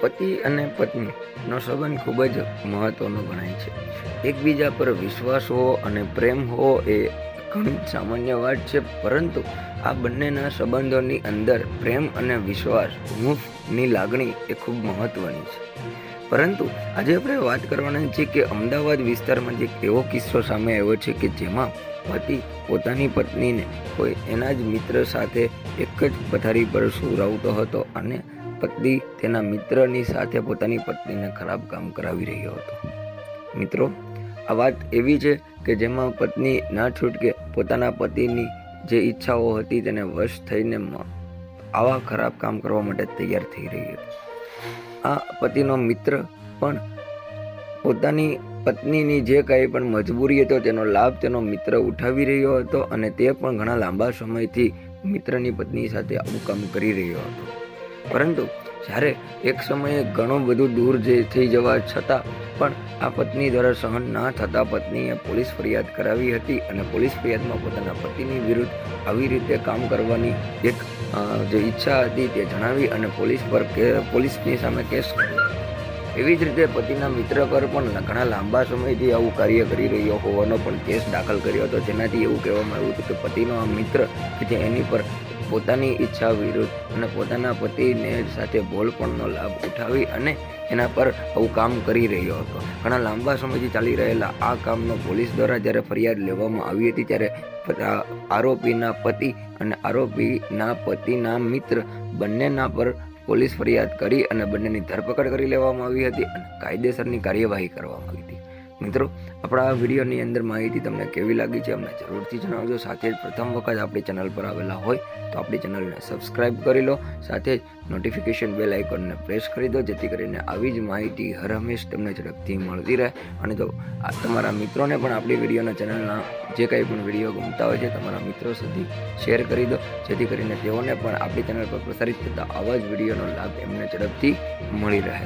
પતિ અને પત્નીનો સંબંધ ખૂબ જ મહત્વનો ગણાય છે. એકબીજા પર વિશ્વાસ હોવો અને પ્રેમ હોવો એ ઘણી જ સામાન્ય વાત છે, પરંતુ આ બંનેના સંબંધોની અંદર પ્રેમ અને વિશ્વાસ, હૂંફની લાગણી એ ખૂબ મહત્વની છે. પરંતુ આજે આપણે વાત કરવાના છે કે અમદાવાદ વિસ્તારમાં એક એવો કિસ્સો સામે આવ્યો છે કે જેમાં પતિ પોતાની પત્નીને કોઈ એના જ મિત્ર સાથે એક જ પથારી પર સુવડાવતો હતો અને પત્ની તેના મિત્રની સાથે પોતાની પત્નીને ખરાબ કામ કરાવી રહ્યો હતો. મિત્રો, આ વાત એવી છે કે જેમાં પત્ની ના છૂટકે પોતાના પતિની જે ઈચ્છાઓ હતી તેને વશ થઈને આવા ખરાબ કામ કરવા માટે તૈયાર થઈ રહી હતી. આ પતિનો મિત્ર પણ પોતાની પત્નીની જે કાંઈ પણ મજબૂરી હતો તેનો લાભ તેનો મિત્ર ઉઠાવી રહ્યો હતો અને તે પણ ઘણા લાંબા સમયથી મિત્રની પત્ની સાથે આવું કામ કરી રહ્યો હતો. પરંતુ જ્યારે એક સમયે ઘણું બધું દૂર જે થઈ જવા છતાં પણ આ પત્ની દ્વારા સહન ના થતાં પત્નીએ પોલીસ ફરિયાદ કરાવી હતી અને પોલીસ ફરિયાદમાં પોતાના પતિની વિરુદ્ધ આવી રીતે કામ કરવાની એક જે ઈચ્છા હતી તે જણાવી અને પોલીસ પર કે, પોલીસની સામે કેસ કર્યો. એવી જ રીતે પતિના મિત્ર પર પણ ઘણા લાંબા સમયથી આવું કાર્ય કરી રહ્યો હોવાનો પણ કેસ દાખલ કર્યો હતો. જેનાથી એવું કહેવામાં આવ્યું હતું કે પતિનો આ મિત્ર કે જે એની પર પોતાની ઈચ્છા વિરુદ્ધ અને પોતાના પતિને સાથે ભોળપણનો લાભ ઉઠાવી અને એના પર આવું કામ કરી રહ્યો હતો. ઘણા લાંબા સમયથી ચાલી રહેલા આ કામનો પોલીસ દ્વારા જ્યારે ફરિયાદ લેવામાં આવી હતી ત્યારે આરોપીના પતિ અને આરોપીના પતિના મિત્ર બંનેના પર પોલીસ ફરિયાદ કરી અને બંનેની ધરપકડ કરી લેવામાં આવી હતી અને કાયદેસરની કાર્યવાહી કરવામાં આવી હતી. મિત્રો આપણા વિડીયોની અંદર માહિતી તમને કેવી લાગી છે અમને જરૂરથી જણાવજો. સાથે જ પ્રથમ વખત આપણી ચેનલ પર આવેલા હોય તો આપણી ચેનલને સબસ્ક્રાઈબ કરી લો. સાથે જ નોટિફિકેશન બેલ આઇકોનને પ્રેસ કરી દો, જેથી કરીને આવી જ માહિતી હર હંમેશ તમને ઝડપથી મળતી રહે. અને જો તમારા મિત્રોને પણ આપણી વિડીયોના ચેનલના જે કંઈ પણ વીડિયો ગમતા હોય છે, તમારા મિત્રો સુધી શેર કરી દો. જેથી કરીને તેઓને પણ આપણી ચેનલ પર પ્રસારિત થતા આવા જ વિડીયોનો લાભ એમને ઝડપથી મળી રહે.